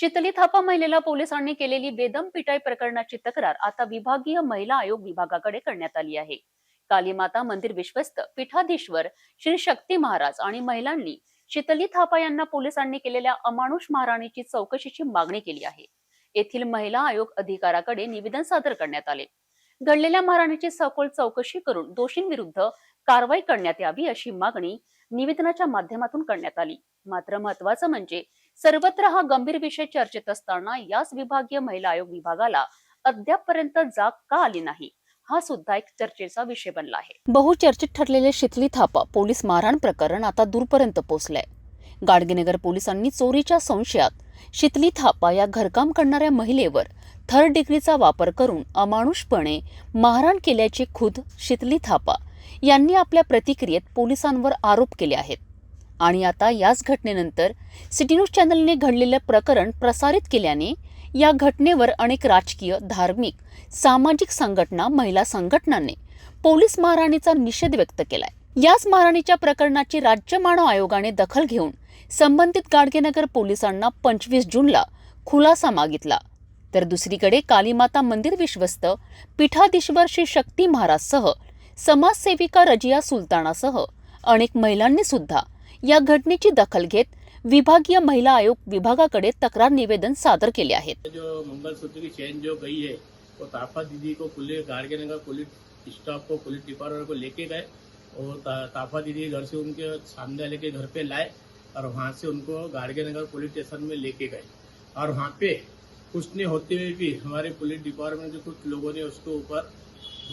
चितली थापा महिलेला पोलिसांनी केलेली बेदम पिटाई प्रकरणाची तक्रार आता विभागीय महिला आयोग विभागाकडे करण्यात आली आहे. कालीमाता मंदिर विश्वस्त पीठाधीश्वर श्री शक्ती महाराज आणि महिलांनी चितली थापा यांना पोलिसांनी केलेल्या अमानुष महाराणीची चौकशीची मागणी केली आहे. येथील महिला आयोग अधिकाराकडे निवेदन सादर करण्यात आले. घडलेल्या महाराणीची सखोल चौकशी करून दोषींविरुद्ध कारवाई करण्यात यावी अशी मागणी निवेदनाच्या माध्यमातून करण्यात आली. मात्र महत्वाचं म्हणजे सर्वत्र हा गंभीर विषय चर्चेत असताना याच विभागीय महिला आयोग विभागाला अद्यापपर्यंत जाग का आली नाही? हा सुद्धा एक चर्चेचा विषय बनला आहे. बहुचर्चित ठरलेले शितली थापा पोलीस मारहाण प्रकरण आता दूरपर्यंत पोहोचलंय. गाडगेनगर पोलिसांनी चोरीच्या संशयात शितली थापा या घरकाम करणाऱ्या महिलेवर थर्ड डिग्रीचा वापर करून अमानुषपणे मारहाण केल्याची खुद शितली थापा यांनी आपल्या प्रतिक्रियेत पोलिसांवर आरोप केले आहेत. आणि आता याच घटनेनंतर सिटी न्यूज चॅनलने घडलेलं प्रकरण प्रसारित केल्याने या घटनेवर अनेक राजकीय धार्मिक सामाजिक संघटना महिला संघटनांनी पोलीस मारहाणीचा निषेध व्यक्त केलाय. याच मारहाणीच्या प्रकरणाची राज्य मानव आयोगाने दखल घेऊन संबंधित गाडगेनगर पोलिसांना पंचवीस जूनला खुलासा मागितला. तर दुसरीकडे कालीमाता मंदिर विश्वस्त पीठाधीश्वर श्री शक्ती महाराजसह समाजसेविका रजिया सुलतानासह अनेक महिलांनी सुद्धा या घटनेची दखल घेत विभागीय महिला आयोग विभागाकडे तक्रार निवेदन सादर केले आहेत. जो मंगलसूत्र की चेन जो गई है वो ताफा दीदी को पुलिस गार्डनगर पुलिस स्टाफ को पुलिस डिपार्टमेंट को लेके गए और ता, ताफा दीदी घर से उनके सामने वाले के घर पे लाए और वहाँ से उनको गार्डनगर पुलिस स्टेशन में लेके गए। और वहाँ पे कुछ नहीं होते हुए भी हमारे पुलिस डिपार्टमेंट के कुछ लोगों ने उसके ऊपर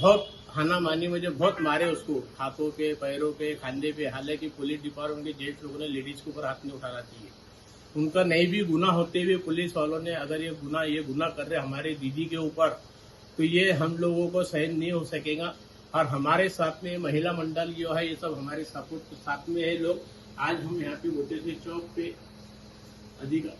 बहुत खाना मानी मुझे बहुत मारे उसको, हाथों पे पैरों पे खांदे पे हालाँकि पुलिस डिपार्टमेंट के जेंट्स लोगों ने लेडीज़ के ऊपर हाथ नहीं उठाना चाहिए। उनका नहीं भी गुना होते हुए पुलिस वालों ने अगर ये गुना ये गुना कर रहे हमारे दीदी के ऊपर तो ये हम लोगों को सहन नहीं हो सकेगा। और हमारे साथ में महिला मंडल जो है, ये सब हमारे सपोर्ट साथ में है लोग। आज हम यहाँ पे मोटे से चौक पे अधिकार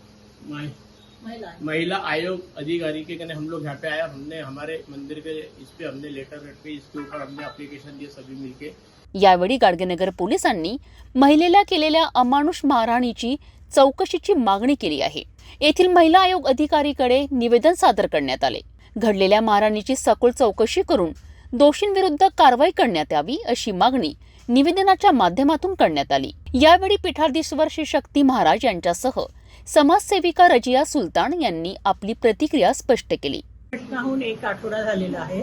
महिला। आयोग अधिकारी के कहने हम लोग यहाँ पे आया हमने हमारे मंदिर के इस पे हमने लेटर रेट पे इसके ऊपर हमने एप्लीकेशन दिए सभी मिलके। यावेळी गाडगेनगर पोलिसांनी महिलेला केलेल्या अमानुष मारहाणीची चौकशीची मागणी केली आहे. येथील महिला आयोग अधिकारीकडे निवेदन सादर करण्यात आले. घडलेल्या मारहाणीची सखोल चौकशी करून दोषींविरुद्ध कारवाई करण्यात यावी अशी मागणी निवेदनाच्या माध्यमातून करण्यात आली. यावेळी पीठाधीश्वर श्री शक्ती महाराज यांच्यासह समाजसेविका रजिया सुलतान यांनी आपली प्रतिक्रिया स्पष्ट केली. घटनाहून एक आठवडा झालेला आहे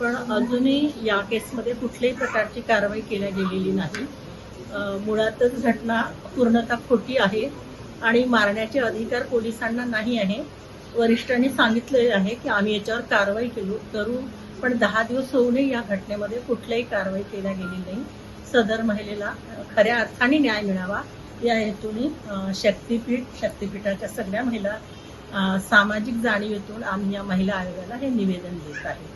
पण अजूनही या केसमध्ये कुठल्याही प्रकारची कारवाई केल्या गेलेली नाही. मुळातच घटना पूर्णतः खोटी आहे आणि मारण्याचे अधिकार पोलिसांना नाही आहे. वरिष्ठांनी सांगितलेले आहे की आम्ही याच्यावर कारवाई केलो करू पण दहा दिवस होऊनही या घटनेमध्ये कुठल्याही कारवाई केल्या गेली नाही. सदर महिलेला खऱ्या अर्थाने न्याय मिळावा या हेतूने शक्तीपीठ शक्तीपीठाच्या सगळ्या महिला सामाजिक जाणीवेतून आम्ही या महिला आयोगाला हे निवेदन देत आहे.